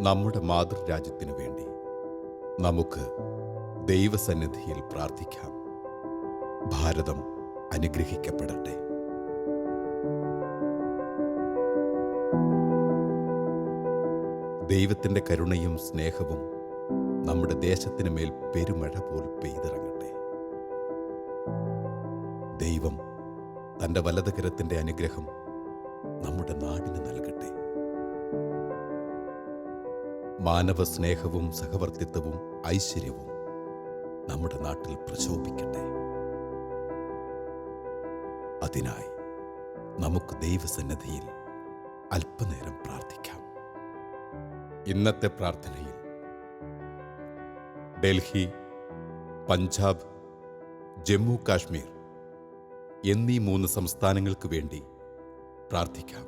നമ്മുടെ മാതൃരാജ്യത്തിനു വേണ്ടി നമുക്ക് ദൈവസന്നിധിയിൽ പ്രാർത്ഥിക്കാം. ഭാരതം അനുഗ്രഹിക്കപ്പെടട്ടെ. ദൈവത്തിന്റെ കരുണയും സ്നേഹവും നമ്മുടെ ദേശത്തിന് മേൽ പെരുമഴ പോൽ പെയ്തിറങ്ങട്ടെ. ദൈവം തന്റെ വലതുകരത്തിന്റെ അനുഗ്രഹം മാനവ സ്നേഹവും സഹവർത്തിത്വവും ഐശ്വര്യവും നമ്മുടെ നാട്ടിൽ പ്രശോഭിക്കട്ടെ അതിനായി നമുക്ക് ദൈവസന്നദ്ധിയിൽ അല്പനേരം പ്രാർത്ഥിക്കാം. ഇന്നത്തെ പ്രാർത്ഥനയിൽ ഡൽഹി പഞ്ചാബ് ജമ്മു കാശ്മീർ എന്നീ മൂന്ന് സംസ്ഥാനങ്ങൾക്ക് വേണ്ടി പ്രാർത്ഥിക്കാം.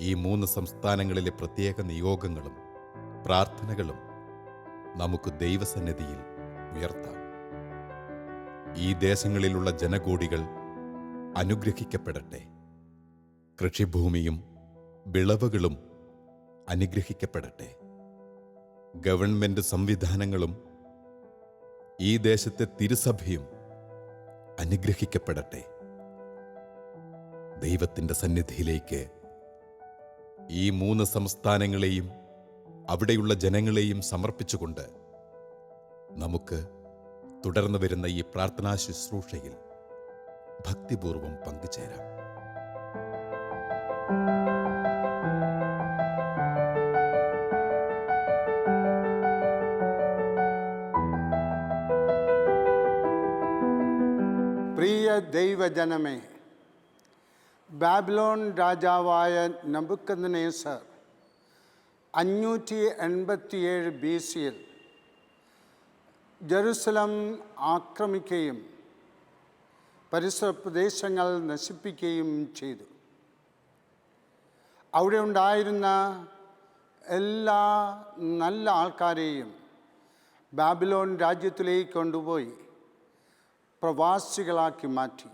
ഈ മൂന്ന് സംസ്ഥാനങ്ങളിലെ പ്രത്യേക നിയോഗങ്ങളും പ്രാർത്ഥനകളും നമുക്ക് ദൈവസന്നിധിയിൽ ഉയർത്താം. ഈ ദേശങ്ങളിലുള്ള ജനകോടികൾ അനുഗ്രഹിക്കപ്പെടട്ടെ. കൃഷിഭൂമിയും വിളവുകളും അനുഗ്രഹിക്കപ്പെടട്ടെ. ഗവൺമെന്റ് സംവിധാനങ്ങളും ഈ ദേശത്തെ തിരുസഭയും അനുഗ്രഹിക്കപ്പെടട്ടെ. ദൈവത്തിന്റെ സന്നിധിയിലേക്ക് ഈ മൂന്ന് സംസ്ഥാനങ്ങളെയും അവിടെയുള്ള ജനങ്ങളെയും സമർപ്പിച്ചുകൊണ്ട് നമുക്ക് തുടർന്നു വരുന്ന ഈ പ്രാർത്ഥനാ ശുശ്രൂഷയിൽ ഭക്തിപൂർവം പങ്കുചേരാം. പ്രിയ ദൈവജനമേ ബാബ്ലോൺ രാജാവായ നബുക്കദ്നേസർ അഞ്ഞൂറ്റി എൺപത്തിയേഴ് ബി സിയിൽ ജെറുസലം ആക്രമിക്കുകയും പരിസര പ്രദേശങ്ങൾ നശിപ്പിക്കുകയും ചെയ്തു. അവിടെ ഉണ്ടായിരുന്ന എല്ലാ നല്ല ആൾക്കാരെയും ബാബിലോൺ രാജ്യത്തിലേക്ക് കൊണ്ടുപോയി പ്രവാസികളാക്കി മാറ്റി.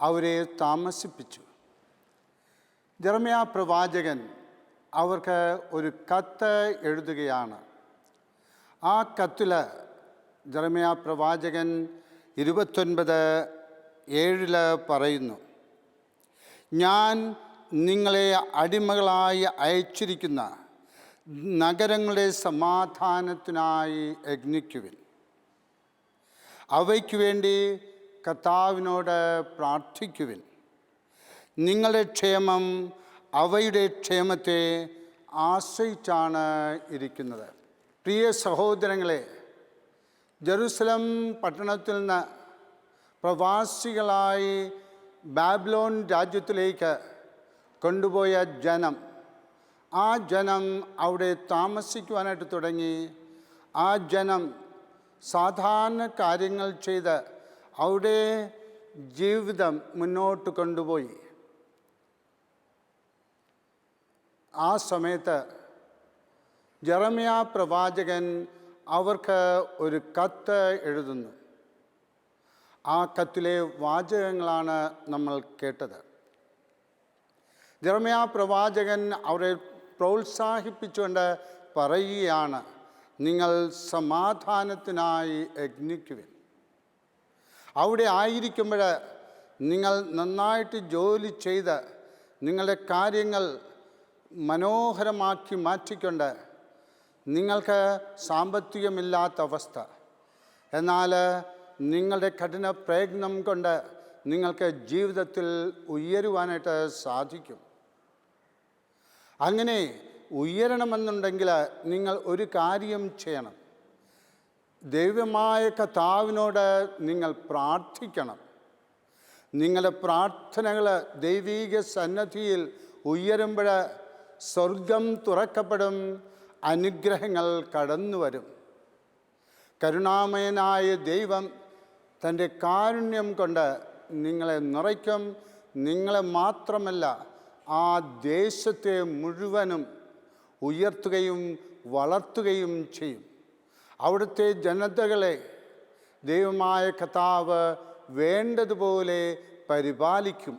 അവരെ താമസിപ്പിച്ചു. ജർമ്മയ പ്രവാചകൻ അവർക്ക് ഒരു കത്ത് എഴുതുകയാണ്. ആ കത്തിൽ ജർമ്മയ പ്രവാചകൻ ഇരുപത്തൊൻപത് ഏഴിൽ പറയുന്നു ഞാൻ നിങ്ങളെ അടിമകളായി അയച്ചിരിക്കുന്ന നഗരങ്ങളുടെ സമാധാനത്തിനായി യജ്ഞിക്കുവിൻ. അവയ്ക്ക് വേണ്ടി കർത്താവിനോട് പ്രാർത്ഥിക്കുവിൻ. നിങ്ങളുടെ ക്ഷേമം അവയുടെ ക്ഷേമത്തെ ആശ്രയിച്ചാണ് ഇരിക്കുന്നത്. പ്രിയ സഹോദരങ്ങളെ ജെറുസലം പട്ടണത്തിൽ നിന്ന് പ്രവാസികളായി ബാബ്ലോൺ രാജ്യത്തിലേക്ക് കൊണ്ടുപോയ ജനം ആ ജനം അവിടെ താമസിക്കുവാനായിട്ട് തുടങ്ങി. ആ ജനം സാധാരണ കാര്യങ്ങൾ ചെയ്ത് അവിടെ ജീവിതം മുന്നോട്ട് കൊണ്ടുപോയി. ആ സമയത്ത് ജറമിയ പ്രവാചകൻ അവർക്ക് ഒരു കത്ത് എഴുതുന്നു. ആ കത്തിലെ വാചകങ്ങളാണ് നമ്മൾ കേട്ടത്. ജെറമിയ പ്രവാചകൻ അവരെ പ്രോത്സാഹിപ്പിച്ചുകൊണ്ട് പറയുകയാണ് നിങ്ങൾ സമാധാനത്തിനായി യജ്ഞിക്കുവിൻ. അവിടെ ആയിരിക്കുമ്പോൾ നിങ്ങൾ നന്നായിട്ട് ജോലി ചെയ്ത് നിങ്ങളുടെ കാര്യങ്ങൾ മനോഹരമാക്കി മാറ്റിക്കൊണ്ട് നിങ്ങൾക്ക് സാമ്പത്തികമില്ലാത്ത അവസ്ഥ. എന്നാൽ നിങ്ങളുടെ കഠിന പ്രയത്നം കൊണ്ട് നിങ്ങൾക്ക് ജീവിതത്തിൽ ഉയരുവാനായിട്ട് സാധിക്കും. അങ്ങനെ ഉയരണമെന്നുണ്ടെങ്കിൽ നിങ്ങൾ ഒരു കാര്യം ചെയ്യണം. ദൈവമായ കഥാവിനോട് നിങ്ങൾ പ്രാർത്ഥിക്കണം. നിങ്ങളുടെ പ്രാർത്ഥനകൾ ദൈവീക സന്നദ്ധിയിൽ ഉയരുമ്പോൾ സ്വർഗം തുറക്കപ്പെടും അനുഗ്രഹങ്ങൾ കടന്നു വരും കരുണാമയനായ ദൈവം തന്റെ കാരുണ്യം കൊണ്ട് നിങ്ങളെ നിറയ്ക്കും. നിങ്ങളെ മാത്രമല്ല ആ ദേശത്തെ മുഴുവനും ഉയർത്തുകയും വളർത്തുകയും ചെയ്യും. അവിടുത്തെ ജനതകളെ ദൈവമായ കഥാവ് വേണ്ടതുപോലെ പരിപാലിക്കും.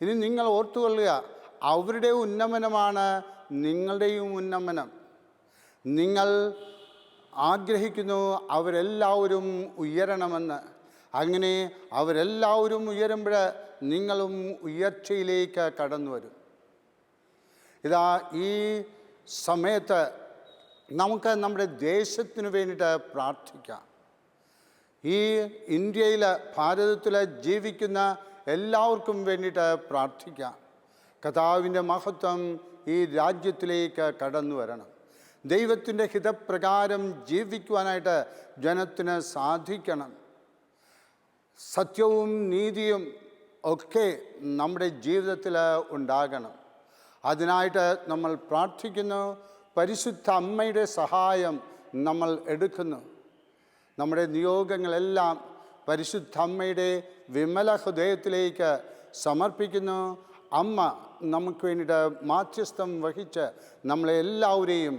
ഇനി നിങ്ങൾ ഓർത്തുകൊള്ളുക അവരുടെ ഉന്നമനമാണ് നിങ്ങളുടെയും ഉന്നമനം. നിങ്ങൾ ആഗ്രഹിക്കുന്നു അവരെല്ലാവരും ഉയരണമെന്ന്. അങ്ങനെ അവരെല്ലാവരും ഉയരുമ്പോൾ നിങ്ങളും ഉയർച്ചയിലേക്ക് കടന്നു വരും. ഇതാ ഈ സമയത്ത് നമുക്ക് നമ്മുടെ ദേശത്തിന് വേണ്ടിയിട്ട് പ്രാർത്ഥിക്കാം. ഈ ഇന്ത്യയിൽ ഭാരതത്തിൽ ജീവിക്കുന്ന എല്ലാവർക്കും വേണ്ടിയിട്ട് പ്രാർത്ഥിക്കാം. കഥാവിന്റെ മഹത്വം ഈ രാജ്യത്തിലേക്ക് കടന്നു വരണം. ദൈവത്തിന്റെ ഹിതപ്രകാരം ജീവിക്കുവാനായിട്ട് ജനത്തിന് സാധിക്കണം. സത്യവും നീതിയും ഒക്കെ നമ്മുടെ ജീവിതത്തിൽ ഉണ്ടാകണം. അതിനായിട്ട് നമ്മൾ പ്രാർത്ഥിക്കുന്നു. പരിശുദ്ധ അമ്മയുടെ സഹായം നമ്മൾ എടുക്കുന്നു. നമ്മുടെ നിയോഗങ്ങളെല്ലാം പരിശുദ്ധ അമ്മയുടെ വിമല ഹൃദയത്തിലേക്ക് സമർപ്പിക്കുന്നു. അമ്മ നമുക്ക് വേണ്ടിയിട്ട് മാധ്യസ്ഥം വഹിച്ച് നമ്മളെ എല്ലാവരെയും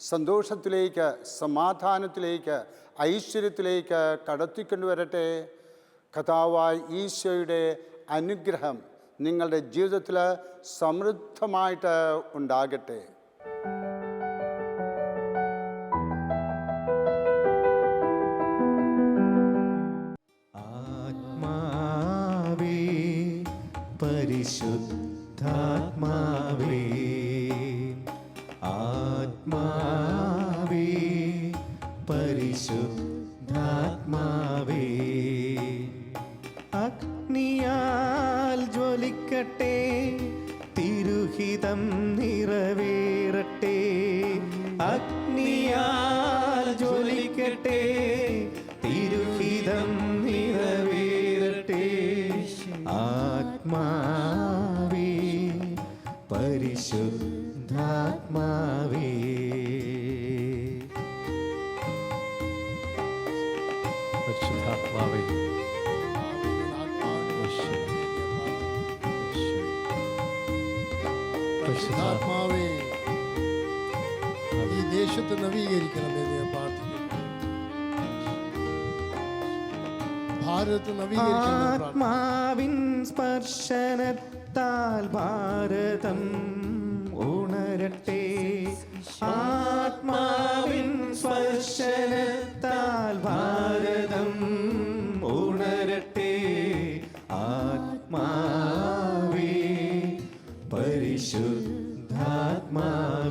സന്തോഷത്തിലേക്ക് സമാധാനത്തിലേക്ക് ഐശ്വര്യത്തിലേക്ക് കടത്തിക്കൊണ്ടുവരട്ടെ കഥാവായ ഈശോയുടെ അനുഗ്രഹം നിങ്ങളുടെ ജീവിതത്തിൽ സമൃദ്ധമായിട്ട് ഉണ്ടാകട്ടെ. ആത്മാവേ പരിശുദ്ധാത്മാവേ ആത്മാവേ പരിശുദ്ധാത്മാവേ. അഗ്നിയാൽ ജ്വലിക്കട്ടെ തിരുഹിതം നവീകരിക്കണമേ പ്രാർത്ഥിക്കുന്നു. ഭാരതത്തെ. ആത്മാവിൻ സ്പർശനത്താൽ ഭാരതം ഉണരട്ടെ. ആത്മാവിൻ സ്പർശനത്താൽ ഭാരതം ഉണരട്ടെ. ആത്മാവേ പരിശുദ്ധാത്മാവേ.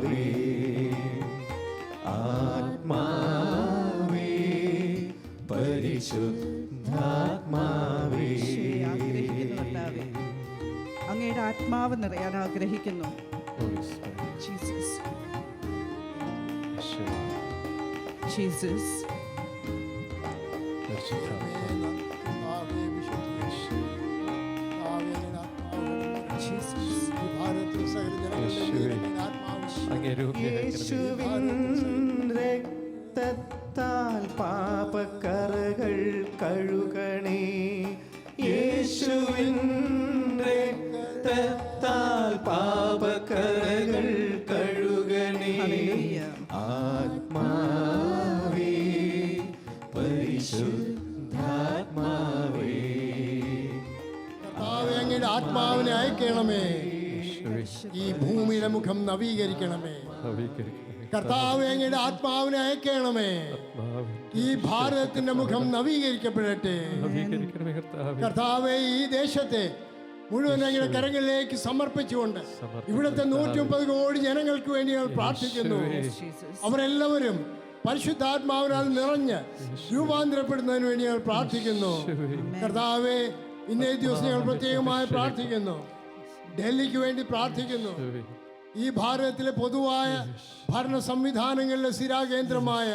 ആത്മാവ് നിറയാൻ ആഗ്രഹിക്കുന്നു. ജീസസ് ജീസസ് രക്തത്താൽ പാപക്കറകൾ കഴുകണേ. യേശുവിൻ രക്തത്താൽ പാപക്കറകൾ കഴുകണേ. ഹല്ലേലൂയ. ആത്മാവേ പരിശുദ്ധാത്മാവേ. കർത്താവേ അങ്ങയുടെ ആത്മാവിനെ അയക്കണമേ. ഈ ഭൂമിയുടെ മുഖം നവീകരിക്കണമേ. കർത്താവ് അങ്ങയുടെ ആത്മാവിനെ അയക്കണമേ. ഈ ഭാരതത്തിന്റെ മുഖം നവീകരിക്കപ്പെടട്ടെ. കർത്താവ് ഈ ദേശത്തെ മുഴുവൻ അങ്ങയുടെ കരങ്ങളിലേക്ക് സമർപ്പിച്ചുകൊണ്ട് ഇവിടുത്തെ നൂറ്റി മുപ്പത് കോടി ജനങ്ങൾക്ക് വേണ്ടി ഞങ്ങൾ പ്രാർത്ഥിക്കുന്നു. അവരെല്ലാവരും പരിശുദ്ധാത്മാവിനാൽ നിറഞ്ഞ് രൂപാന്തരപ്പെടുന്നതിന് വേണ്ടി ഞങ്ങൾ പ്രാർത്ഥിക്കുന്നു. കർത്താവേ ഇന്നേ ദിവസം ഞങ്ങൾ പ്രത്യേകമായി പ്രാർത്ഥിക്കുന്നു. ഡൽഹിക്ക് വേണ്ടി പ്രാർത്ഥിക്കുന്നു. ഈ ഭാരതത്തിലെ പൊതുവായ ഭരണ സംവിധാനങ്ങളിലെ സ്ഥിരാകേന്ദ്രമായ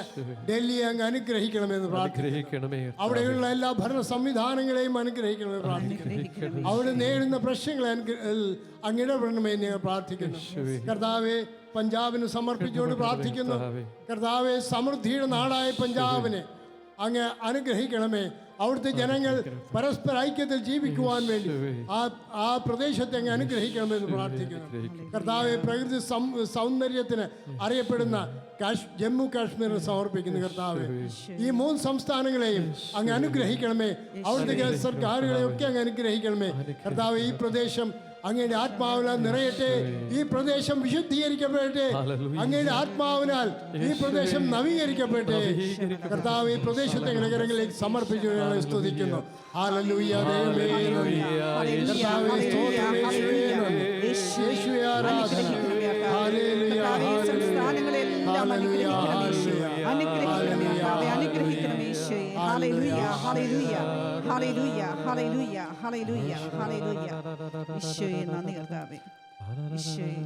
ഡൽഹിയെ അങ്ങ് അനുഗ്രഹിക്കണമെന്ന് പ്രാർത്ഥിക്കണമേ അവിടെയുള്ള എല്ലാ ഭരണ സംവിധാനങ്ങളെയും അനുഗ്രഹിക്കണമെന്ന് പ്രാർത്ഥിക്കണം അവിടെ നേരിടുന്ന പ്രശ്നങ്ങളെ അങ്ങ് ഇടപെടണമെന്ന് ഞങ്ങൾ പ്രാർത്ഥിക്കുന്നു. കർത്താവെ പഞ്ചാബിന് സമർപ്പിച്ചുകൊണ്ട് പ്രാർത്ഥിക്കുന്നു. കർത്താവെ സമൃദ്ധിയുടെ നാടായ പഞ്ചാബിനെ അങ്ങ് അനുഗ്രഹിക്കണമേ. അവിടുത്തെ ജനങ്ങൾ പരസ്പര ഐക്യത്തിൽ ജീവിക്കുവാൻ വേണ്ടി ആ ആ പ്രദേശത്തെ അങ്ങ് അനുഗ്രഹിക്കണമെന്ന് പ്രാർത്ഥിക്കുന്നു. കർത്താവ് പ്രകൃതി സൗന്ദര്യത്തിന് അറിയപ്പെടുന്ന ജമ്മു കാശ്മീരിന് സമർപ്പിക്കുന്നു കർത്താവ്. ഈ മൂന്ന് സംസ്ഥാനങ്ങളെയും അങ്ങ് അനുഗ്രഹിക്കണമേ. അവിടുത്തെ സർക്കാരുകളെയൊക്കെ അങ്ങ് അനുഗ്രഹിക്കണമേ. കർത്താവ് ഈ പ്രദേശം അങ്ങയുടെ ആത്മാവിനാൽ നിറയട്ടെ. ഈ പ്രദേശം വിശുദ്ധീകരിക്കപ്പെടട്ടെ. അങ്ങയുടെ ആത്മാവിനാൽ ഈ പ്രദേശം നവീകരിക്കപ്പെടട്ടെ. കർത്താവ് ഈ പ്രദേശത്തെ നഗരങ്ങളിലേക്ക് സമർപ്പിച്ചു ഞങ്ങളെ സ്തുതിക്കുന്നു. അനുഗ്രഹിക്കണമേ. അനുഗ്രഹിക്കണമേ ഈശോയെ. Hallelujah, hallelujah, hallelujah, hallelujah, hallelujah. ഈശോയെ നന്ദി കർത്താവേ. ഈശോയെ.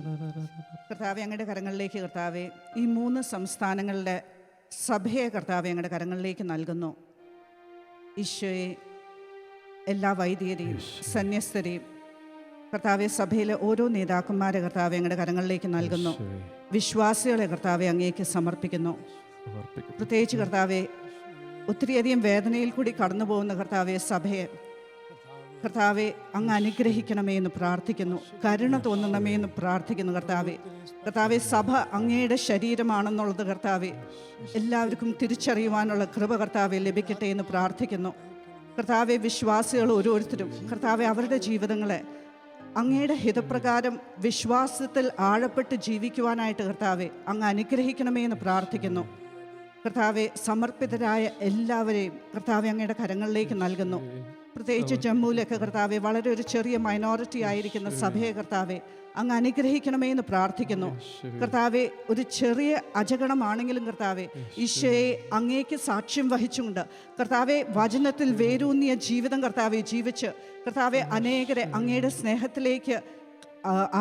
കർത്താവെ അങ്ങയുടെ കരങ്ങളിലേക്ക് കർത്താവെ ഈ മൂന്ന് സംസ്ഥാനങ്ങളുടെ സഭയെ കർത്താവെ അങ്ങയുടെ കരങ്ങളിലേക്ക് നൽകുന്നു. ഈശോയെ എല്ലാ വൈദികരെയും സന്യസ്തരെയും കർത്താവെ സഭയിലെ ഓരോ നേതാക്കന്മാരെ കർത്താവെ അങ്ങയുടെ കരങ്ങളിലേക്ക് നൽകുന്നു. വിശ്വാസികളെ കർത്താവെ അങ്ങേക്ക് സമർപ്പിക്കുന്നു. പ്രത്യേകിച്ച് കർത്താവെ ഒത്തിരിയധികം വേദനയിൽ കൂടി കടന്നു പോകുന്ന കർത്താവെ സഭയെ കർത്താവെ അങ്ങ് അനുഗ്രഹിക്കണമേ എന്ന് പ്രാർത്ഥിക്കുന്നു. കരുണ തോന്നണമേ എന്ന് പ്രാർത്ഥിക്കുന്നു കർത്താവെ. കർത്താവെ സഭ അങ്ങയുടെ ശരീരമാണെന്നുള്ളത് കർത്താവെ. എല്ലാവർക്കും തിരിച്ചറിയുവാനുള്ള കൃപ കർത്താവെ ലഭിക്കട്ടെ എന്ന് പ്രാർത്ഥിക്കുന്നു. കർത്താവെ വിശ്വാസികൾ ഓരോരുത്തരും കർത്താവെ അവരുടെ ജീവിതങ്ങളെ അങ്ങയുടെ ഹിതപ്രകാരം വിശ്വാസത്തിൽ ആഴപ്പെട്ട് ജീവിക്കുവാനായിട്ട് കർത്താവെ അങ്ങ് അനുഗ്രഹിക്കണമേ എന്ന് പ്രാർത്ഥിക്കുന്നു. കർത്താവെ സമർപ്പിതരായ എല്ലാവരെയും കർത്താവെ അങ്ങയുടെ കരങ്ങളിലേക്ക് നൽകുന്നു. പ്രത്യേകിച്ച് ജമ്മുവിലൊക്കെ കർത്താവെ വളരെ ഒരു ചെറിയ മൈനോറിറ്റി ആയിരിക്കുന്ന സഭയെ കർത്താവെ അങ്ങ് അനുഗ്രഹിക്കണമേ എന്ന് പ്രാർത്ഥിക്കുന്നു. കർത്താവെ ഒരു ചെറിയ അജഗണമാണെങ്കിലും കർത്താവെ ഈശോയെ അങ്ങേക്ക് സാക്ഷ്യം വഹിച്ചുകൊണ്ട് കർത്താവെ വചനത്തിൽ വേരൂന്നിയ ജീവിതം കർത്താവെ ജീവിച്ച് കർത്താവെ അനേകരെ അങ്ങയുടെ സ്നേഹത്തിലേക്ക്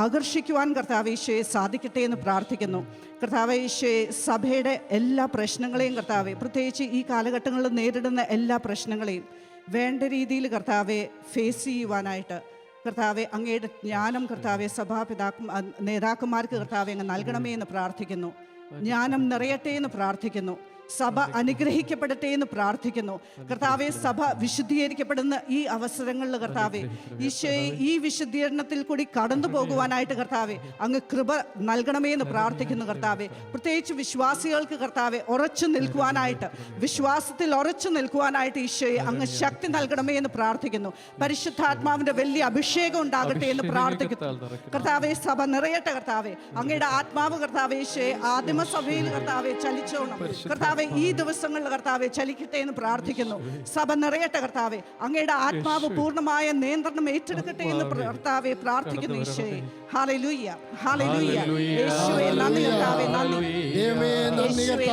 ആകർഷിക്കുവാൻ കർത്താവ് ഈശോയെ സാധിക്കട്ടെ എന്ന് പ്രാർത്ഥിക്കുന്നു. കർത്താവ് ഈശോയെ സഭയുടെ എല്ലാ പ്രശ്നങ്ങളെയും കർത്താവെ പ്രത്യേകിച്ച് ഈ കാലഘട്ടങ്ങളിൽ നേരിടുന്ന എല്ലാ പ്രശ്നങ്ങളെയും വേണ്ട രീതിയിൽ കർത്താവെ ഫേസ് ചെയ്യുവാനായിട്ട് കർത്താവെ അങ്ങയുടെ ജ്ഞാനം കർത്താവെ സഭാപിതാക്ക നേതാക്കന്മാർക്ക് കർത്താവെ അങ്ങ് നൽകണമേ എന്ന് പ്രാർത്ഥിക്കുന്നു. ജ്ഞാനം നിറയട്ടെ എന്ന് പ്രാർത്ഥിക്കുന്നു. സഭ അനുഗ്രഹിക്കപ്പെടട്ടെ എന്ന് പ്രാർത്ഥിക്കുന്നു. കർത്താവെ സഭ വിശുദ്ധീകരിക്കപ്പെടുന്ന ഈ അവസരങ്ങളിൽ കർത്താവെ ഈശോയെ ഈ വിശുദ്ധീകരണത്തിൽ കൂടി കടന്നു പോകുവാനായിട്ട് കർത്താവെ അങ്ങ് കൃപ നൽകണമേ എന്ന് പ്രാർത്ഥിക്കുന്നു കർത്താവെ. പ്രത്യേകിച്ച് വിശ്വാസികൾക്ക് കർത്താവെ ഉറച്ചു നിൽക്കുവാനായിട്ട് വിശ്വാസത്തിൽ ഉറച്ചു നിൽക്കുവാനായിട്ട് ഈശോയെ അങ്ങ് ശക്തി നൽകണമേ എന്ന് പ്രാർത്ഥിക്കുന്നു. പരിശുദ്ധാത്മാവിന്റെ വലിയ അഭിഷേകം ഉണ്ടാകട്ടെ എന്ന് പ്രാർത്ഥിക്കുന്നു. കർത്താവെ സഭ നിറയട്ടെ കർത്താവെ. അങ്ങയുടെ ആത്മാവ് കർത്താവേശയെ ഈശോയെ ആദിമസഭയിൽ കർത്താവെ ചലിച്ചോണം. കർത്താവെ ഈ ദിവസങ്ങളിൽ കർത്താവെ ചലിക്കട്ടെ എന്ന് പ്രാർത്ഥിക്കുന്നു. സഭ നിറയട്ടെ കർത്താവെ. അങ്ങയുടെ ആത്മാവ് പൂർണമായ നിയന്ത്രണം ഏറ്റെടുക്കട്ടെ എന്ന് കർത്താവെ പ്രാർത്ഥിക്കുന്നു ഈശോയെ. ഹാലലൂയ്യ ഹാലലൂയ്യ യേശുവേ നന്ദി കർത്താവെ നന്ദി. ദൈവമേ നന്ദി യേശുവേ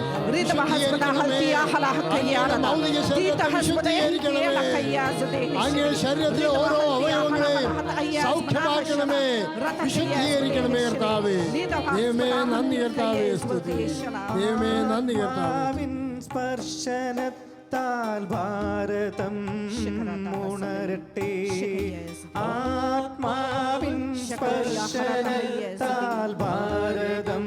നന്ദി കർത്താവേ കർത്താവേ ശിവന്റെ ഹസ്തിയ ഹലഹക്കയ്യ സുനാഹശി റിത ഹസ്ബദ ഹൽത്തിയ ഹലഹക്കയ്യ മൗലിക ശരീരത്തെ വിശുദ്ധീകരിക്കണമേ. അങ്ങയുടെ ശരീരത്തിലെ ഓരോ അവയവങ്ങളെയും സൗഖ്യമാക്കണമേ വിശുദ്ധീകരിക്കണമേ കർത്താവേ ദൈവമേ നന്ദി കർത്താവേ സ്തുതി ദൈവമേ നന്ദി കർത്താവേ ആത്മാവിൻ സ്പർശനത്താൽ ഭാരതം ഉണരട്ടെ ആത്മാവിൻ സ്പർശനത്താൽ ഭാരതം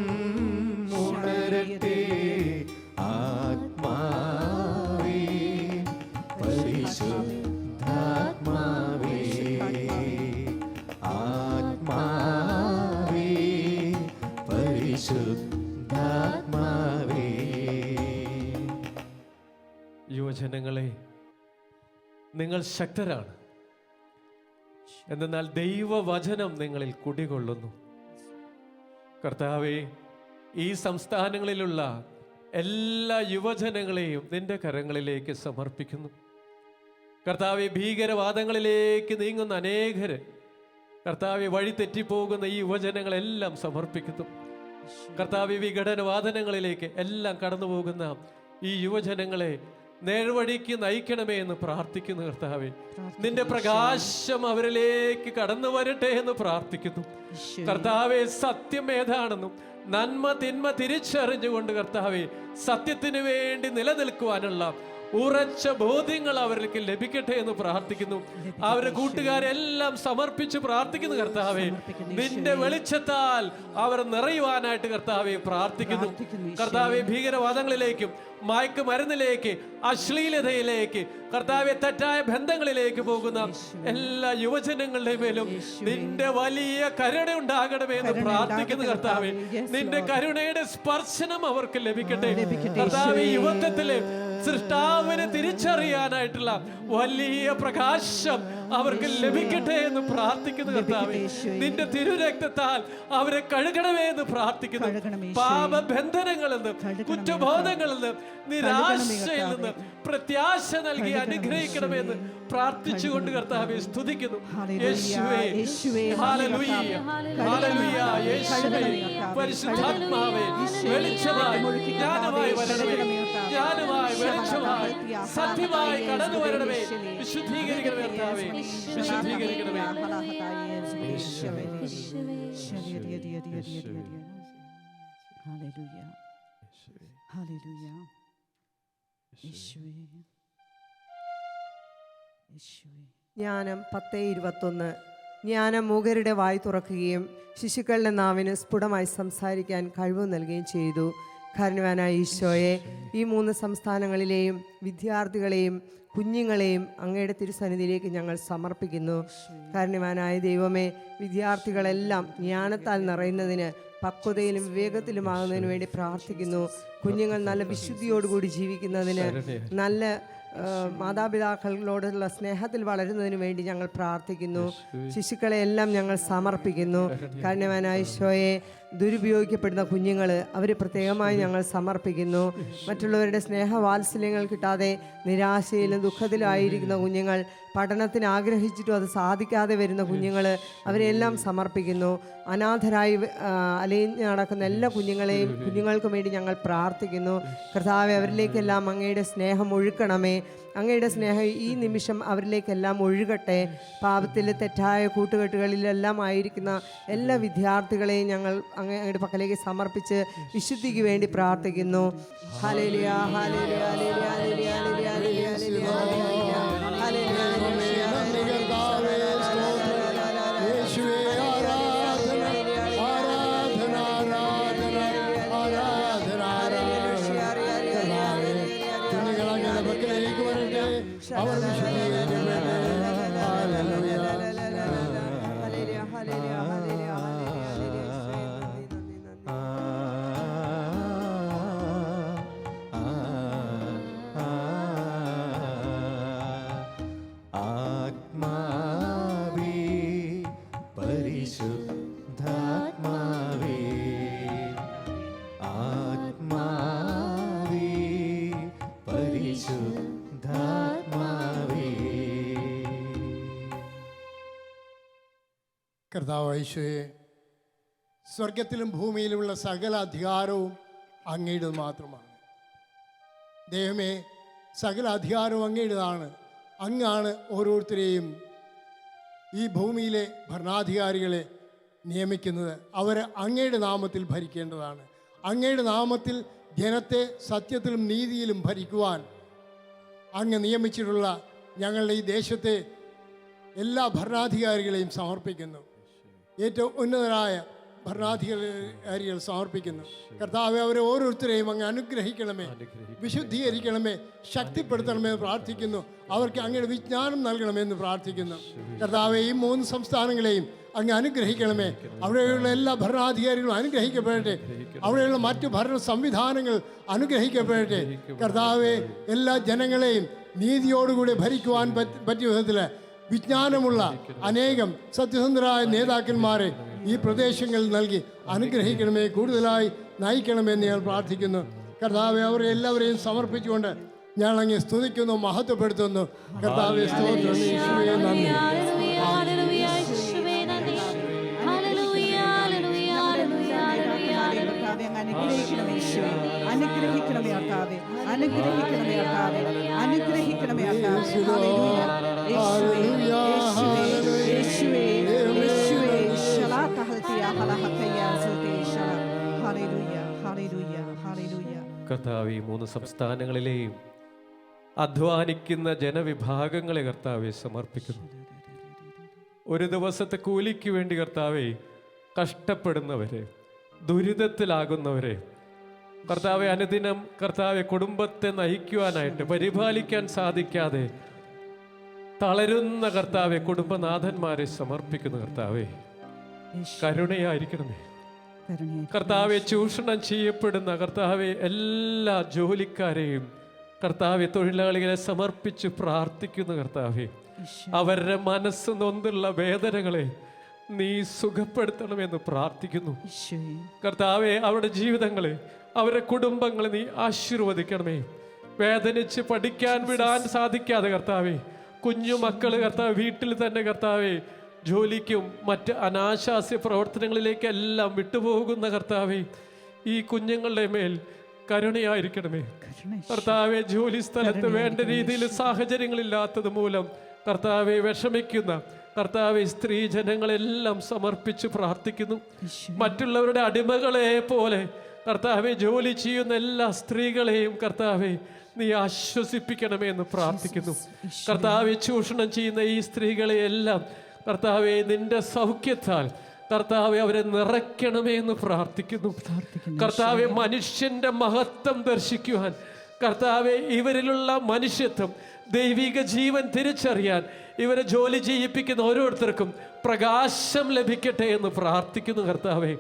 യുവജനങ്ങളെ നിങ്ങൾ ശക്തരാണ്. എന്നാൽ ദൈവവചനം നിങ്ങളിൽ കുടികൊള്ളുന്നു. കർത്താവെ ഈ സംസ്ഥാനങ്ങളിലുള്ള എല്ലാ യുവജനങ്ങളെയും നിന്റെ കരങ്ങളിലേക്ക് സമർപ്പിക്കുന്നു. കർത്താവെ ഭീകരവാദങ്ങളിലേക്ക് നീങ്ങുന്ന അനേകര് കർത്താവെ വഴി തെറ്റിപ്പോകുന്ന ഈ യുവജനങ്ങളെല്ലാം സമർപ്പിക്കുന്നു. കർത്താവ് വിഘടനവാദനങ്ങളിലേക്ക് എല്ലാം കടന്നു പോകുന്ന ഈ യുവജനങ്ങളെ നേർവഴിക്ക് നയിക്കണമേ എന്ന് പ്രാർത്ഥിക്കുന്നു കർത്താവെ. നിന്റെ പ്രകാശം അവരിലേക്ക് കടന്നു വരട്ടെ എന്ന് പ്രാർത്ഥിക്കുന്നു. കർത്താവെ സത്യം ഏതാണെന്നും നന്മ തിന്മ തിരിച്ചറിഞ്ഞുകൊണ്ട് കർത്താവെ സത്യത്തിന് വേണ്ടി നിലനിൽക്കുവാനുള്ള ഉറച്ച ബോധ്യങ്ങൾ അവർക്ക് ലഭിക്കട്ടെ എന്ന് പ്രാർത്ഥിക്കുന്നു. അവരുടെ കൂട്ടുകാരെല്ലാം സമർപ്പിച്ച് പ്രാർത്ഥിക്കുന്നു കർത്താവെ. നിന്റെ വെളിച്ചത്താൽ അവർ നിറയുവാനായിട്ട് കർത്താവെ പ്രാർത്ഥിക്കുന്നു. കർത്താവെ ഭീകരവാദങ്ങളിലേക്കും മയക്ക് മരുന്നിലേക്ക് അശ്ലീലതയിലേക്ക് കർത്താവെ തെറ്റായ ബന്ധങ്ങളിലേക്ക് പോകുന്ന എല്ലാ യുവജനങ്ങളുടെ മേലും നിന്റെ വലിയ കരുണ ഉണ്ടാകണമേ എന്ന് പ്രാർത്ഥിക്കുന്നു കർത്താവെ. നിന്റെ കരുണയുടെ സ്പർശനം അവർക്ക് ലഭിക്കട്ടെ. കർത്താവെ യുവത്വത്തിൽ സൃഷ്ടാവിനെ തിരിച്ചറിയാനായിട്ടുള്ള വലിയ പ്രകാശം അവർക്ക് ലഭിക്കട്ടെ എന്ന് പ്രാർത്ഥിക്കുന്നു കർത്താവേ. നിന്റെ തിരുരക്തത്താൽ അവരെ കഴുകണമേ എന്ന് പ്രാർത്ഥിക്കുന്നു. പാപബന്ധനങ്ങളിൽ നിന്ന് കുറ്റബോധങ്ങളിൽ നിന്ന് നിരാശയിൽ നിന്ന് പ്രത്യാശ നൽകി അനുഗ്രഹിക്കണമേ എന്ന് പ്രാർത്ഥിച്ചുകൊണ്ട് കർത്താവെ സ്തുതിക്കുന്നു. പരിശുദ്ധാത്മാവേ വെളിച്ചമായി ജ്ഞാനമായി വരണമേ. ജ്ഞാനമായി വെളിച്ചമായി സത്യമായി കടന്നു വരണമേ. വിശുദ്ധീകരിക്കണമേ കർത്താവേ. വിശുദ്ധീകരിക്കണമേ. ജ്ഞാനം പത്ത് ഇരുപത്തൊന്ന്. ജ്ഞാനം മൂകരുടെ വായി തുറക്കുകയും ശിശുക്കളുടെ നാവിന് സ്ഫുടമായി സംസാരിക്കാൻ കഴിവ് നൽകുകയും ചെയ്തു. കാരണവാനായ ഈശോയെ ഈ മൂന്ന് സംസ്ഥാനങ്ങളിലെയും വിദ്യാർത്ഥികളെയും കുഞ്ഞുങ്ങളെയും അങ്ങയുടെ തിരുസന്നിധിയിലേക്ക് ഞങ്ങൾ സമർപ്പിക്കുന്നു. കാരണവാനായ ദൈവമേ വിദ്യാർത്ഥികളെല്ലാം ജ്ഞാനത്താൽ നിറയുന്നതിന് പക്വതയിലും വിവേകത്തിലുമാകുന്നതിന് വേണ്ടി പ്രാർത്ഥിക്കുന്നു. കുഞ്ഞുങ്ങൾ നല്ല വിശുദ്ധിയോടുകൂടി ജീവിക്കുന്നതിന് നല്ല മാതാപിതാക്കളോടുള്ള സ്നേഹത്തിൽ വളരുന്നതിന് വേണ്ടി ഞങ്ങൾ പ്രാർത്ഥിക്കുന്നു. ശിശുക്കളെ എല്ലാം ഞങ്ങൾ സമർപ്പിക്കുന്നു. കാരണവാനായ ഈശോയെ ദുരുപയോഗിക്കപ്പെടുന്ന കുഞ്ഞുങ്ങൾ അവർ പ്രത്യേകമായി ഞങ്ങൾ സമർപ്പിക്കുന്നു. മറ്റുള്ളവരുടെ സ്നേഹവാത്സല്യങ്ങൾ കിട്ടാതെ നിരാശയിലും ദുഃഖത്തിലും ആയിരിക്കുന്ന കുഞ്ഞുങ്ങൾ പഠനത്തിന് ആഗ്രഹിച്ചിട്ടും അത് സാധിക്കാതെ വരുന്ന കുഞ്ഞുങ്ങൾ അവരെല്ലാം സമർപ്പിക്കുന്നു. അനാഥരായി അലയിഞ്ഞ് നടക്കുന്ന എല്ലാ കുഞ്ഞുങ്ങളെയും കുഞ്ഞുങ്ങൾക്കും വേണ്ടി ഞങ്ങൾ പ്രാർത്ഥിക്കുന്നു. കർത്താവ് അവരിലേക്കെല്ലാം അങ്ങയുടെ സ്നേഹം ഒഴുക്കണമേ. അങ്ങയുടെ സ്നേഹം ഈ നിമിഷം അവരിലേക്കെല്ലാം ഒഴുകട്ടെ. പാപത്തിൽ തെറ്റായ കൂട്ടുകെട്ടുകളിലെല്ലാം ആയിരിക്കുന്ന എല്ലാ വിദ്യാർത്ഥികളെയും ഞങ്ങൾ അങ്ങയുടെ പക്കലേക്ക് സമർപ്പിച്ച് വിശുദ്ധിക്ക് വേണ്ടി പ്രാർത്ഥിക്കുന്നു. Hallelujah hallelujah hallelujah hallelujah hallelujah hallelujah പരിശുദ്ധാത്മാവേ സ്വർഗത്തിലും ഭൂമിയിലുമുള്ള സകല അധികാരവും അങ്ങയുടെ മാത്രമാണ്. ദൈവമേ സകല അധികാരവും അങ്ങയുടേതാണ്. അങ്ങാണ് ഓരോരുത്തരെയും ഈ ഭൂമിയിലെ ഭരണാധികാരികളെ നിയമിക്കുന്നത് അവർ അങ്ങയുടെ നാമത്തിൽ ഭരിക്കേണ്ടതാണ്. അങ്ങയുടെ നാമത്തിൽ ജനത്തെ സത്യത്തിലും നീതിയിലും ഭരിക്കുവാൻ അങ്ങ് നിയമിച്ചിട്ടുള്ള ഞങ്ങളുടെ ഈ ദേശത്തെ എല്ലാ ഭരണാധികാരികളെയും സമർപ്പിക്കുന്നു. ഏറ്റവും ഉന്നതരായ ഭരണാധികാരികൾ സമർപ്പിക്കുന്നു. കർത്താവ് അവരെ ഓരോരുത്തരെയും അങ്ങ് അനുഗ്രഹിക്കണമേ. വിശുദ്ധീകരിക്കണമേ. ശക്തിപ്പെടുത്തണമേ എന്ന് പ്രാർത്ഥിക്കുന്നു. അവർക്ക് അങ്ങയുടെ വിജ്ഞാനം നൽകണമെന്ന് പ്രാർത്ഥിക്കുന്നു. കർത്താവ് ഈ മൂന്ന് സംസ്ഥാനങ്ങളെയും അങ്ങ് അനുഗ്രഹിക്കണമേ. അവിടെയുള്ള എല്ലാ ഭരണാധികാരികളും അനുഗ്രഹിക്കപ്പെടട്ടെ. അവിടെയുള്ള മറ്റു ഭരണ സംവിധാനങ്ങൾ അനുഗ്രഹിക്കപ്പെടട്ടെ. കർത്താവെ എല്ലാ ജനങ്ങളെയും നീതിയോടുകൂടി ഭരിക്കുവാൻ പറ്റ- പറ്റിയ വിധത്തിൽ വിജ്ഞാനമുള്ള അനേകം സത്യസന്ധരായ നേതാക്കന്മാരെ ഈ പ്രദേശങ്ങളിൽ നൽകി അനുഗ്രഹിക്കണമേ കൂടുതലായി നയിക്കണമെന്ന് ഞാൻ പ്രാർത്ഥിക്കുന്നു. കർത്താവെ അവരെ എല്ലാവരെയും സമർപ്പിച്ചുകൊണ്ട് ഞാൻ അങ്ങ് സ്തുതിക്കുന്നു മഹത്വപ്പെടുത്തുന്നു. കർത്താവെ സ്തോത്രം. നന്ദി. അനുഗ്രഹിക്കണമേ. അനുഗ്രഹിക്കണമേ കർത്താവേ. അനുഗ്രഹിക്കണമേ കർത്താവേ. അനുഗ്രഹിക്കണമേ കർത്താവേ. കർത്താവ് ഈ മൂന്ന് സംസ്ഥാനങ്ങളിലെയും അധ്വാനിക്കുന്ന ജനവിഭാഗങ്ങളെ കർത്താവെ സമർപ്പിക്കുന്നു. ഒരു ദിവസത്തെ കൂലിക്ക് വേണ്ടി കർത്താവെ കഷ്ടപ്പെടുന്നവരെ ദുരിതത്തിലാകുന്നവരെ കർത്താവെ അനുദിനം കർത്താവെ കുടുംബത്തെ നയിക്കുവാനായിട്ട് പരിപാലിക്കാൻ സാധിക്കാതെ തളരുന്ന കർത്താവെ കുടുംബനാഥന്മാരെ സമർപ്പിക്കുന്ന കർത്താവെ. കരുണയായിരിക്കണമേ. കരുണയായി. കർത്താവെ ചൂഷണം ചെയ്യപ്പെടുന്ന കർത്താവെ എല്ലാ ജോലിക്കാരെയും കർത്താവെ തൊഴിലാളികളെ സമർപ്പിച്ച് പ്രാർത്ഥിക്കുന്ന കർത്താവെ അവരുടെ മനസ്സ് നൊന്തുള്ള വേദനകളെ നീ സുഖപ്പെടുത്തണമെന്ന് പ്രാർത്ഥിക്കുന്നു. കർത്താവെ അവരുടെ ജീവിതങ്ങളെ അവരുടെ കുടുംബങ്ങളെ നീ ആശീർവദിക്കണമേ. വേദനിച്ച് പഠിക്കാൻ വിടാൻ സാധിക്കാതെ കർത്താവെ കുഞ്ഞു മക്കൾ കർത്താവ് വീട്ടിൽ തന്നെ കർത്താവെ ജോലിക്കും മറ്റ് അനാശാസ്യ പ്രവർത്തനങ്ങളിലേക്കെല്ലാം വിട്ടുപോകുന്ന കർത്താവെ ഈ കുഞ്ഞുങ്ങളുടെ മേൽ കരുണയായിരിക്കണമേ. കർത്താവെ ജോലി സ്ഥലത്ത് വേണ്ട രീതിയിൽ സാഹചര്യങ്ങളില്ലാത്തത് മൂലം കർത്താവെ വിഷമിക്കുന്ന കർത്താവെ സ്ത്രീ ജനങ്ങളെല്ലാം സമർപ്പിച്ച് പ്രാർത്ഥിക്കുന്നു. മറ്റുള്ളവരുടെ അടിമകളെ പോലെ കർത്താവെ ജോലി ചെയ്യുന്ന എല്ലാ സ്ത്രീകളെയും കർത്താവെ നീ ആശ്വസിപ്പിക്കണമേ എന്ന് പ്രാർത്ഥിക്കുന്നു. കർത്താവെ ചൂഷണം ചെയ്യുന്ന ഈ സ്ത്രീകളെ എല്ലാം കർത്താവെ നിന്റെ സൗഖ്യത്താൽ കർത്താവെ അവരെ നിറയ്ക്കണമേ എന്ന് പ്രാർത്ഥിക്കുന്നു. കർത്താവെ മനുഷ്യന്റെ മഹത്വം ദർശിക്കുവാൻ കർത്താവെ ഇവരിലുള്ള മനുഷ്യത്വം ദൈവിക ജീവൻ തിരിച്ചറിയാൻ ഇവരെ ജോലി ചെയ്യിപ്പിക്കുന്ന ഓരോരുത്തർക്കും പ്രകാശം ലഭിക്കട്ടെ എന്ന് പ്രാർത്ഥിക്കുന്നു കർത്താവെ.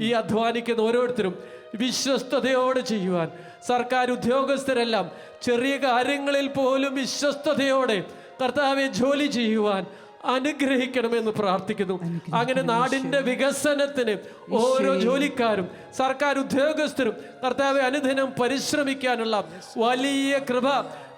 ഈ അധ്വാനിക്കുന്ന ഓരോരുത്തരും വിശ്വസ്തയോടെ ചെയ്യുവാൻ സർക്കാർ ഉദ്യോഗസ്ഥരെല്ലാം ചെറിയ കാര്യങ്ങളിൽ പോലും വിശ്വസ്തയോടെ കർത്താവെ ജോലി ചെയ്യുവാൻ അനുഗ്രഹിക്കണമെന്ന് പ്രാർത്ഥിക്കുന്നു. അങ്ങനെ നാടിന്റെ വികസനത്തിന് ഓരോ ജോലിക്കാരും സർക്കാർ ഉദ്യോഗസ്ഥരും കർത്താവെ അനുദിനം പരിശ്രമിക്കാനുള്ള വലിയ കൃപ.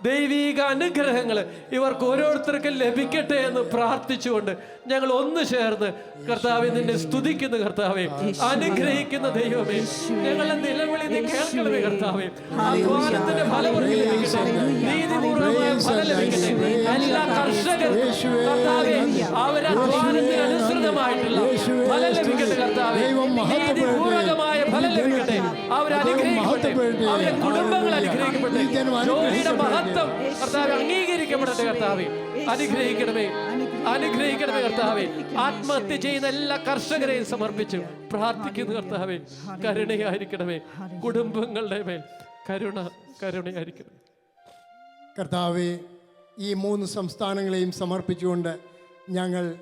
ദൈവീക അനുഗ്രഹങ്ങൾ ഇവർക്ക് ഓരോരുത്തർക്കും ലഭിക്കട്ടെ എന്ന് പ്രാർത്ഥിച്ചുകൊണ്ട് ഞങ്ങൾ ഒന്ന് ചേർന്ന് കർത്താവെ നിന്നെ സ്തുതിക്കുന്നു കർത്താവെ. അനുഗ്രഹിക്കുന്ന ദൈവമേ ഞങ്ങളുടെ നിലവിളി നീ കേൾക്കണമേ കർത്താവെ. അധ്വാനത്തിന്റെ ഫലം ലഭിക്കട്ടെ. നീതിപൂർവമായ ഫലം ലഭിക്കട്ടെ. എല്ലാ കർഷകർക്കും കർത്താവെ അവരുടെ അധ്വാനത്തിന് അനുസൃതമായിട്ടുള്ള ഫലം ലഭിക്കട്ടെ കർത്താവെ. നീതിപൂർവകമായ ഫലം ലഭിക്കട്ടെ അവരുടെ കുടുംബങ്ങൾ ജോലിയുടെ മഹത്വം കർത്താവെ അംഗീകരിക്കപ്പെടട്ടെ കർത്താവെ. അനുഗ്രഹിക്കണമേ. അനുഗ്രഹിക്കണമേ കർത്താവെ. ആത്മഹത്യ ചെയ്യുന്ന എല്ലാ കർഷകരെയും സമർപ്പിച്ചു പ്രാർത്ഥിക്കുന്നു കർത്താവെ. കരുണയായിരിക്കണമേ. കുടുംബങ്ങളുടെ മേൽ കരുണ കരുണയായിരിക്കണം കർത്താവെ ഈ മൂന്ന് സംസ്ഥാനങ്ങളെയും സമർപ്പിച്ചുകൊണ്ട് ഞങ്ങൾ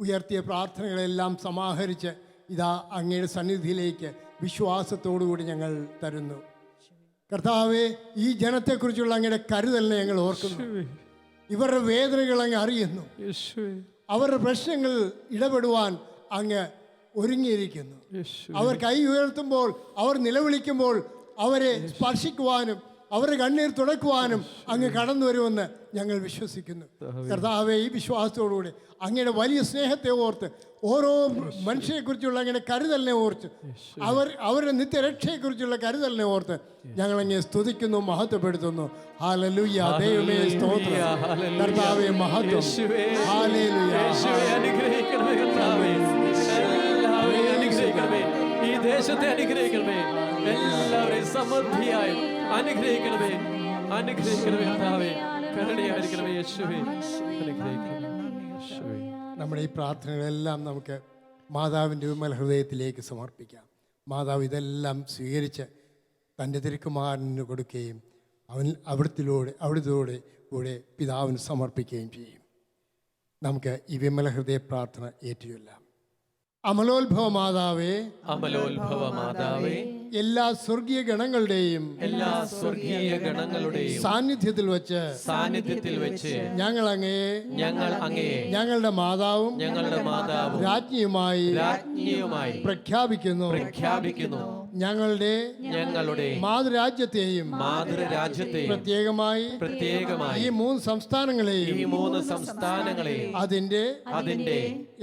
ഉയർത്തിയ പ്രാർത്ഥനകളെല്ലാം സമാഹരിച്ച് ഇതാ അങ്ങയുടെ സന്നിധിയിലേക്ക് വിശ്വാസത്തോടുകൂടി ഞങ്ങൾ തരുന്നു. കർത്താവെ ഈ ജനത്തെക്കുറിച്ചുള്ള അങ്ങയുടെ കരുതലിനെ ഞങ്ങൾ ഓർക്കുന്നു. ഇവരുടെ വേദനകൾ അങ്ങ് അറിയുന്നു. അവരുടെ പ്രശ്നങ്ങൾ ഇടപെടുവാൻ അങ്ങ് ഒരുങ്ങിയിരിക്കുന്നു. അവർ കൈ ഉയർത്തുമ്പോൾ അവർ നിലവിളിക്കുമ്പോൾ അവരെ സ്പർശിക്കുവാനും അവരുടെ കണ്ണീർ തുടക്കുവാനും അങ്ങ് കടന്നു വരുമെന്ന് ഞങ്ങൾ വിശ്വസിക്കുന്നു. കർത്താവെ ഈ വിശ്വാസത്തോടുകൂടി അങ്ങയുടെ വലിയ സ്നേഹത്തെ ഓർത്ത് ഓരോ മനുഷ്യരെക്കുറിച്ചുള്ള അങ്ങയുടെ കരുതലിനെ ഓർത്ത് അവർ അവരുടെ നിത്യരക്ഷയെക്കുറിച്ചുള്ള കരുതലിനെ ഓർത്ത് ഞങ്ങൾ അങ്ങനെ സ്തുതിക്കുന്നു മഹത്വപ്പെടുത്തുന്നു. ഹാലലുയ്യ ദൈവമേ സ്തോത്രം. കർത്താവെ മഹത്വം. ദേശത്തെ അനുഗ്രഹിക്കണമേ. എല്ലാവരെയും സമൃദ്ധിയായി അനുഗ്രഹിക്കണമേ. അനുഗ്രഹിക്കണമേ കർത്താവേ. കരുണയായിരിക്കണമേ യേശുവേ. അനുഗ്രഹിക്കണമേ നമ്മുടെ ഈ പ്രാർത്ഥനകളെല്ലാം നമുക്ക് മാതാവിന്റെ വിമല ഹൃദയത്തിലേക്ക് സമർപ്പിക്കാം. മാതാവ് ഇതെല്ലാം സ്വീകരിച്ച് തന്റെ തിരുക്കുമാരന് കൊടുക്കുകയും അവൻ അവിടത്തിലൂടെ അവിടത്തിലൂടെ കൂടെ പിതാവിന് സമർപ്പിക്കുകയും ചെയ്യും. നമുക്ക് ഈ വിമല ഹൃദയ പ്രാർത്ഥന ഏറ്റുചൊല്ലാം. അമലോത്ഭവ മാതാവേ അമലോത്ഭവ മാതാവേ എല്ലാ സ്വർഗീയ ഗണങ്ങളുടെയും എല്ലാ സ്വർഗീയ ഗണങ്ങളുടെയും സാന്നിധ്യത്തിൽ വെച്ച് സാന്നിധ്യത്തിൽ വെച്ച് ഞങ്ങൾ അങ്ങയെ ഞങ്ങൾ അങ്ങയെ ഞങ്ങളുടെ മാതാവും ഞങ്ങളുടെ മാതാവും രാജ്ഞിയുമായി രാജ്ഞിയുമായി പ്രഖ്യാപിക്കുന്നു. പ്രഖ്യാപിക്കുന്നു. ഞങ്ങളുടെ ഞങ്ങളുടെ മാതൃരാജ്യത്തെയും മാതൃരാജ്യത്തെയും പ്രത്യേകമായി പ്രത്യേകമായി ഈ മൂന്ന് സംസ്ഥാനങ്ങളെയും ഈ മൂന്ന് സംസ്ഥാനങ്ങളെയും അതിന്റെ അതിന്റെ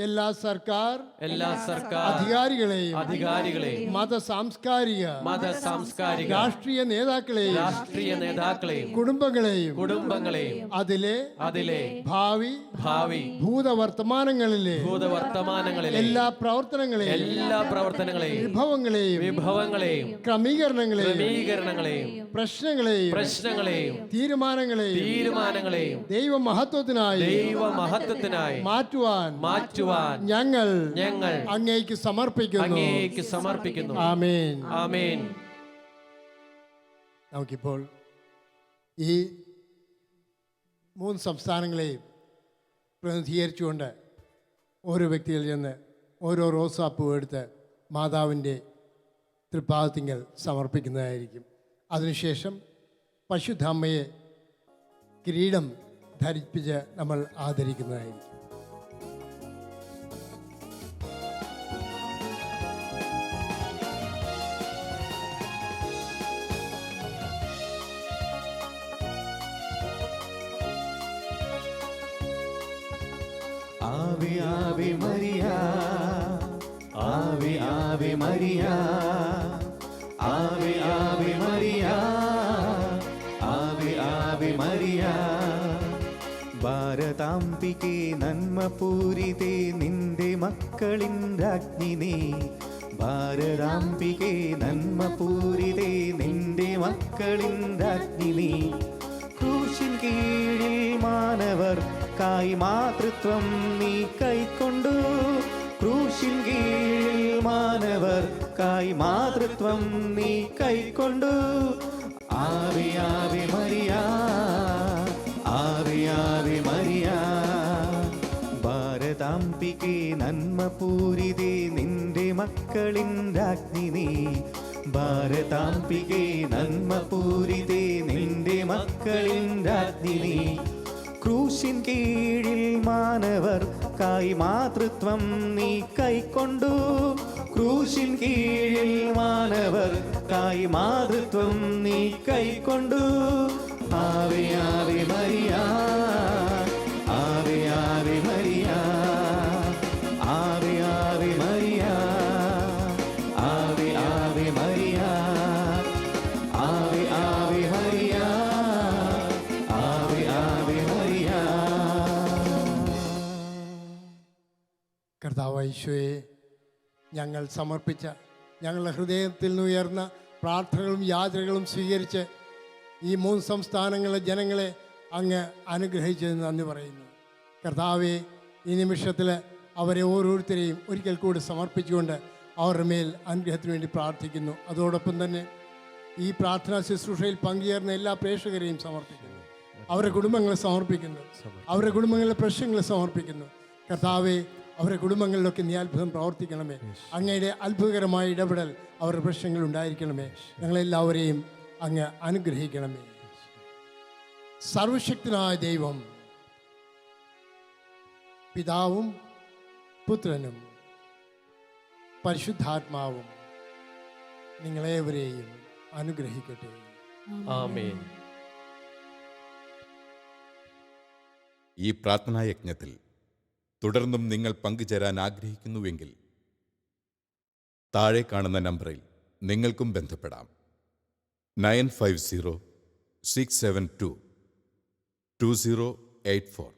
എല്ലാ സർക്കാർ എല്ലാ സർക്കാർ അധികാരികളെയും അധികാരികളെയും മത സാംസ്കാരിക മത സാംസ്കാരിക രാഷ്ട്രീയ നേതാക്കളെയും രാഷ്ട്രീയ നേതാക്കളെയും കുടുംബങ്ങളെയും കുടുംബങ്ങളെയും അതിലെ അതിലെ ഭാവി ഭാവി ഭൂതവർത്തമാനങ്ങളിലെ ഭൂതവർത്തമാനങ്ങളിലെ എല്ലാ പ്രവർത്തനങ്ങളെയും എല്ലാ പ്രവർത്തനങ്ങളെയും വിഭവങ്ങളെയും വിഭവങ്ങളെയും ക്രമീകരണങ്ങളെയും ക്രമീകരണങ്ങളെയും പ്രശ്നങ്ങളെയും പ്രശ്നങ്ങളെയും തീരുമാനങ്ങളെയും തീരുമാനങ്ങളെയും ദൈവ മഹത്വത്തിനായി ദൈവ മഹത്വത്തിനായി മാറ്റുവാൻ മാറ്റുവാൻ ഞങ്ങൾ ഞങ്ങൾ അങ്ങേക്ക് സമർപ്പിക്കുന്നു. അങ്ങേക്ക് സമർപ്പിക്കുന്നു. ആമേൻ. ആമേൻ. നമുക്കിപ്പോൾ ഈ മൂന്ന് സംസ്ഥാനങ്ങളെയും പ്രതിനിധീകരിച്ചുകൊണ്ട് ഓരോ വ്യക്തിയിൽ ചെന്ന് ഓരോ റോസാപ്പൂ എടുത്ത് മാതാവിന്റെ തൃപ്പാദത്തിങ്കൽ സമർപ്പിക്കുന്നതായിരിക്കും. അതിനുശേഷം പരിശുദ്ധ അമ്മയെ കിരീടം ധരിപ്പിച്ച് നമ്മൾ ആദരിക്കുന്നതായിരിക്കും. ആവി ആവി മരിയ ആവി ആവി മരിയ. ഭാരതാംബികെ നന്മ പൂരിതേ നിന്റെ മക്കളിന്റെ അഗ്നി നീ ഭാരതാംബികെ നന്മ പൂരിതേ നിന്റെ മക്കളിന്റെ അഗ്നി നീ ക്രൂശിൻ കീഴിൽ മാനവർ കായി മാതൃത്വം നീ കൈക്കൊണ്ടു. ക്രൂശിൻ കീഴിൽ മാനവർ കായി മാതൃത്വം നീ കൈക്കൊണ്ടു. ആവി ആവി മരിയ പൂരിതേ നിന്റെ മക്കളിന്റെ അഗ്നി നീ. നന്മ പൂരിതേ നിന്റെ മക്കളിന്റെ അഗ്നി നീ. ക്രൂശിൻ കീഴിൽ മാനവർ കായി മാതൃത്വം നീ കൈക്കൊണ്ടു. ക്രൂശിൻ കീഴിൽ മാനവർ കായി മാതൃത്വം നീ കൈക്കൊണ്ടു. ആവേ ആവി മരിയ. കർത്താവ് ഈശോയെ ഞങ്ങൾ സമർപ്പിച്ച ഞങ്ങളുടെ ഹൃദയത്തിൽ നിന്ന് ഉയർന്ന പ്രാർത്ഥനകളും യാത്രകളും സ്വീകരിച്ച് ഈ മൂന്ന് സംസ്ഥാനങ്ങളിലെ ജനങ്ങളെ അങ്ങ് അനുഗ്രഹിച്ചതിന് നന്ദി പറയുന്നു. കർത്താവെ ഈ നിമിഷത്തിൽ അവരെ ഓരോരുത്തരെയും ഒരിക്കൽ കൂടി സമർപ്പിച്ചുകൊണ്ട് അവരുടെ മേൽ അനുഗ്രഹത്തിന് വേണ്ടി പ്രാർത്ഥിക്കുന്നു. അതോടൊപ്പം തന്നെ ഈ പ്രാർത്ഥനാ ശുശ്രൂഷയിൽ പങ്കുചേർന്ന എല്ലാ പ്രേക്ഷകരെയും സമർപ്പിക്കുന്നു. അവരുടെ കുടുംബങ്ങളെ സമർപ്പിക്കുന്നു. അവരുടെ കുടുംബങ്ങളിലെ പ്രശ്നങ്ങളെ സമർപ്പിക്കുന്നു. കർത്താവെ അവരുടെ കുടുംബങ്ങളിലൊക്കെ നീ അത്ഭുതം പ്രവർത്തിക്കണമേ. അങ്ങയുടെ അത്ഭുതകരമായ ഇടപെടൽ അവരുടെ പ്രശ്നങ്ങൾ ഉണ്ടായിരിക്കണമേ. ഞങ്ങളെല്ലാവരെയും അങ്ങ് അനുഗ്രഹിക്കണമേ. സർവശക്തനായ ദൈവം പിതാവും പുത്രനും പരിശുദ്ധാത്മാവും നിങ്ങളേവരെയും അനുഗ്രഹിക്കട്ടെ. ആമേൻ. ഈ പ്രാർത്ഥനായജ്ഞത്തിൽ തുടർന്നും നിങ്ങൾ പങ്കുചേരാൻ ആഗ്രഹിക്കുന്നുവെങ്കിൽ താഴെ കാണുന്ന നമ്പറിൽ നിങ്ങൾക്കും ബന്ധപ്പെടാം. Nine five zero six seven two two zero eight four.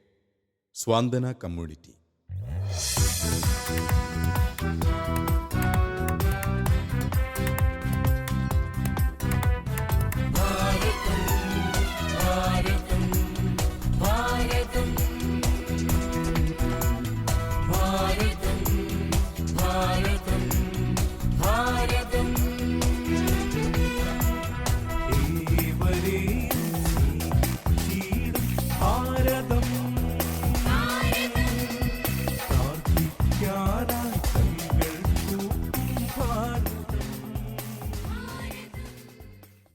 സ്വാന്തന community.